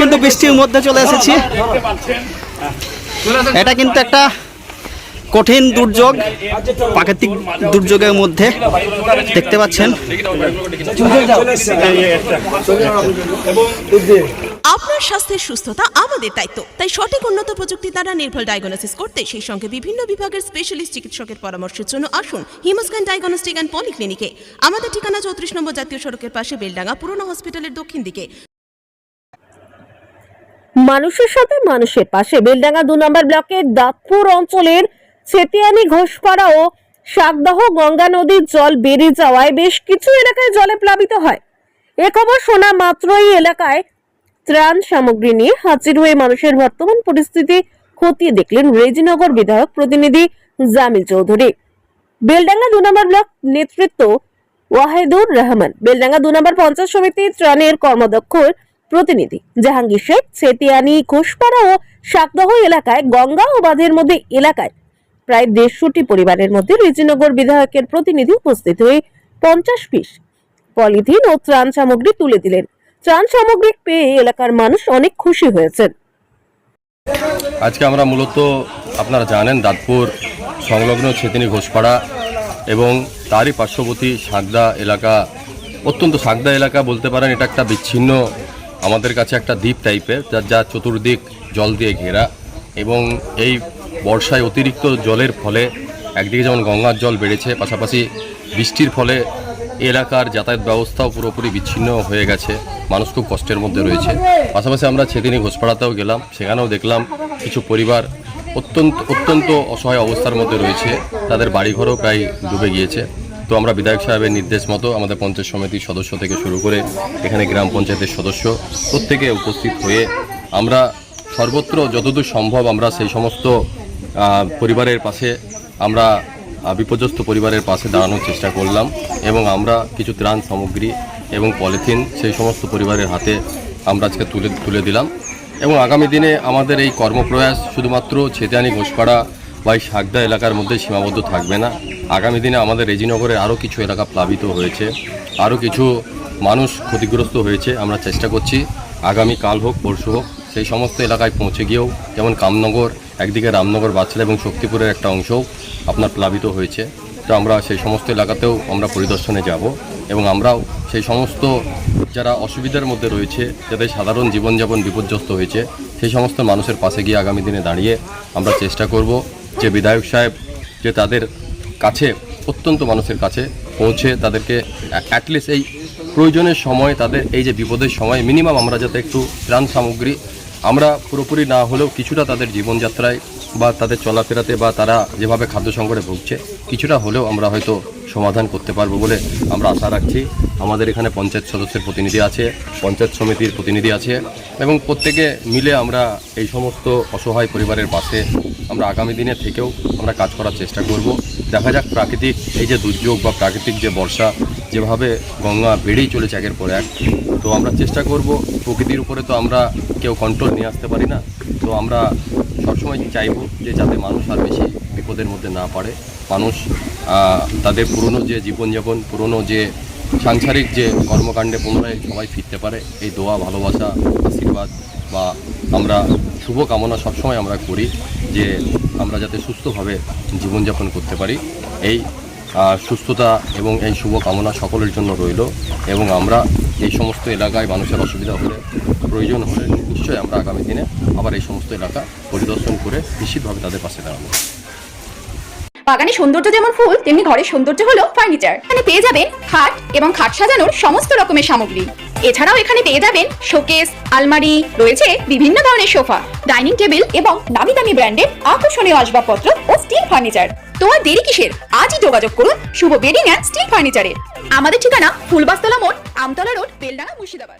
কিন্তু বৃষ্টির মধ্যে চলে এসেছি। এটা কিন্তু একটা কঠিন দুর্যোগ, প্রাকৃতিক দুর্যোগের মধ্যে। দেখতে পাচ্ছেন। আপনার স্বাস্থ্যের সুস্থতা আমাদের দায়িত্ব। তাই সঠিক উন্নত প্রযুক্তি দ্বারা নির্ভুল ডায়াগনোসিস করতে সেই সঙ্গে বিভিন্ন বিভাগের স্পেশালিস্ট চিকিৎসকের পরামর্শের জন্য আসুন হিমোস্ক্যান ডায়াগনস্টিক অ্যান্ড পলিক্লিনিকে আমাদের ঠিকানা চৌত্রিশ নম্বর জাতীয় সড়কের পাশে বেলডাঙ্গা পুরনো হসপিটালের দক্ষিণ দিকে। মানুষের সাথে মানুষের পাশে বেলডাঙ্গা দু নম্বর ব্লকের দাঁতপুর অঞ্চলের ছেতিয়ানি ঘোষপাড়া ও শাকদহ গঙ্গা নদীর জল বেড়ে যাওয়ায় বেশ কিছু এলাকায় জলে প্লাবিত হয়। এ খবর শোনা মাত্রই এলাকায় ত্রাণ সামগ্রী নিয়ে হাজির হয়ে মানুষের বর্তমান পরিস্থিতি খতিয়ে দেখলেন রেজিনগর বিধায়ক প্রতিনিধি জামিল চৌধুরী। বেলডাঙ্গা দু নম্বর ব্লক নেতৃত্ব ওয়াহিদুর রহমান। বেলডাঙ্গা দু নম্বর পঞ্চায়েত সমিতি ত্রাণের কর্মদক্ষ প্রতিনিধি জাহাঙ্গীর শেখ। ছেতিয়ানি ঘোষপাড়া ও শাকদহ এলাকায় গঙ্গা ও বাঁধের মধ্যে এলাকায় প্রায় দেড়শোটি পরিবারের মধ্যে রেজিনগর বিধায়কের প্রতিনিধি উপস্থিত হয়ে পঞ্চাশ পিস পলিথিন ও ত্রাণ সামগ্রী তুলে দিলেন। ত্রাণ সামগ্রী পেয়ে এলাকার মানুষ অনেক খুশি হয়েছেন। আজকে আমরা মূলত, আপনারা জানেন, দাঁতপুর সংলগ্ন ছেতিনি ঘোষপাড়া এবং তারই পার্শ্ববর্তী সাগদা এলাকা, অত্যন্ত সাগদা এলাকা বলতে পারেন, এটা একটা বিচ্ছিন্ন, আমাদের কাছে একটা দ্বীপ টাইপের, যার যা চতুর্দিক জল দিয়ে ঘেরা এবং এই বর্ষায় অতিরিক্ত জলের ফলে একদিকে যেমন গঙ্গার জল বেড়েছে, পাশাপাশি বৃষ্টির ফলে এলাকার যাতায়াত ব্যবস্থাও পুরোপুরি বিচ্ছিন্ন হয়ে গেছে। মানুষ খুব কষ্টের মধ্যে রয়েছে। পাশাপাশি আমরা সেদিনই ঘোষপাড়াতেও গেলাম। সেখানেও দেখলাম কিছু পরিবার অত্যন্ত অত্যন্ত অসহায় অবস্থার মধ্যে রয়েছে। তাদের বাড়িঘরও প্রায় ডুবে গিয়েছে। তো আমরা বিধায়ক সাহেবের নির্দেশ মতো আমাদের পঞ্চায়েত সমিতির সদস্য থেকে শুরু করে এখানে গ্রাম পঞ্চায়েতের সদস্য প্রত্যেকে উপস্থিত হয়ে আমরা সর্বত্র যতদূর সম্ভব আমরা সেই সমস্ত পরিবারের পাশে আমরা বিপর্যস্ত পরিবারের পাশে দাঁড়ানোর চেষ্টা করলাম এবং আমরা কিছু ত্রাণ সামগ্রী এবং পলিথিন সেই সমস্ত পরিবারের হাতে আমরা আজকে তুলে তুলে দিলাম। এবং আগামী দিনে আমাদের এই কর্মপ্রয়াস শুধুমাত্র ছেতিয়ানি ঘোষপাড়া বা এই সাগদা এলাকার মধ্যে সীমাবদ্ধ থাকবে না। আগামী দিনে আমাদের রেজিনগরের আরও কিছু এলাকা প্লাবিত হয়েছে। আরও কিছু মানুষ ক্ষতিগ্রস্ত হয়েছে আমরা চেষ্টা করছি। আগামী কাল হোক, পরশু হোক, সেই সমস্ত এলাকায় পৌঁছে গিয়েও, যেমন কামনগর একদিকে রামনগর বাচ্চালা এবং শক্তিপুরের একটা অংশও আপনার প্লাবিত হয়েছে। তো আমরা সেই সমস্ত এলাকাতেও আমরা পরিদর্শনে যাব এবং আমরাও সেই সমস্ত যারা অসুবিধার মধ্যে রয়েছে, যাদের সাধারণ জীবনযাপন বিপর্যস্ত হয়েছে, সেই সমস্ত মানুষের পাশে গিয়ে আগামী দিনে দাঁড়িয়ে আমরা চেষ্টা করব যে বিধায়ক সাহেব যে তাদের কাছে, অত্যন্ত মানুষের কাছে পৌঁছে তাদেরকে অ্যাটলিস্ট এই প্রয়োজনের সময়, তাদের এই যে বিপদের সময় মিনিমাম আমরা যাতে একটু ত্রাণ সামগ্রী আমরা পুরোপুরি না হলেও কিছুটা তাদের জীবনযাত্রায় বা তাদের চলাফেরাতে বা তারা যেভাবে খাদ্য সংকটে ভুগছে, কিছুটা হলেও আমরা হয়তো সমাধান করতে পারব বলে আমরা আশা রাখছি। আমাদের এখানে পঞ্চায়েত সদস্যের প্রতিনিধি আছে, পঞ্চায়েত সমিতির প্রতিনিধি আছে এবং প্রত্যেকে মিলে আমরা এই সমস্ত অসহায় পরিবারের পাশে আমরা আগামী দিনে থেকেও আমরা কাজ করার চেষ্টা করব। দেখা যাক প্রাকৃতিক এই যে দুর্যোগ বা প্রাকৃতিক যে বর্ষা, যেভাবে গঙ্গা বেড়েই চলেছে একের পর এক, তো আমরা চেষ্টা করব প্রকৃতির উপরে তো আমরা কেউ কন্ট্রোল নিয়ে আসতে পারি না। তো আমরা সবসময় চাইব যে যাতে মানুষ আর বেশি বিপদের মধ্যে না পড়ে। মানুষ তাদের পুরনো যে জীবনযাপন, পুরনো যে সাংসারিক যে কর্মকাণ্ডে পুনরায় সবাই ফিরতে পারে, এই দোয়া, ভালোবাসা, আশীর্বাদ বা আমরা শুভ কামনা সবসময় আমরা করি যে আমরা যাতে সুস্থভাবে জীবনযাপন করতে পারি। এই সুস্থতা এবং এই শুভ কামনা সকলের জন্য রইল এবং আমরা এই সমস্ত এলাকায় মানুষের অসুবিধা হলে প্রয়োজন হলে নিশ্চয়ই আমরা আগামী দিনে আবার এই সমস্ত এলাকা পরিদর্শন করে নিশ্চিতভাবে তাদের পাশে দাঁড়াবো। বাগানে সৌন্দর্য যেমন ফুল, তেমনি ঘরের সৌন্দর্য হলো ফার্নিচার। এখানে পেয়ে যাবেন খাট এবং খাট সাজানোর সমস্ত রকমের সামগ্রী। এছাড়াও এখানে পেয়ে যাবেন শোকেস, আলমারি, রয়েছে বিভিন্ন ধরনের সোফা, ডাইনিং টেবিল এবং নামি দামি ব্র্যান্ডের আকর্ষণীয় আসবাবপত্র ও স্টিল ফার্নিচার। তো আর দেরি কিসের? আজই যোগাযোগ করুন শুভ বেডিং অ্যান্ড স্টিল ফার্নিচারে। আমাদের ঠিকানা ফুলবাস্তলা মোড়, আমতলা রোড, বেলডাঙ্গা মুর্শিদাবাদ।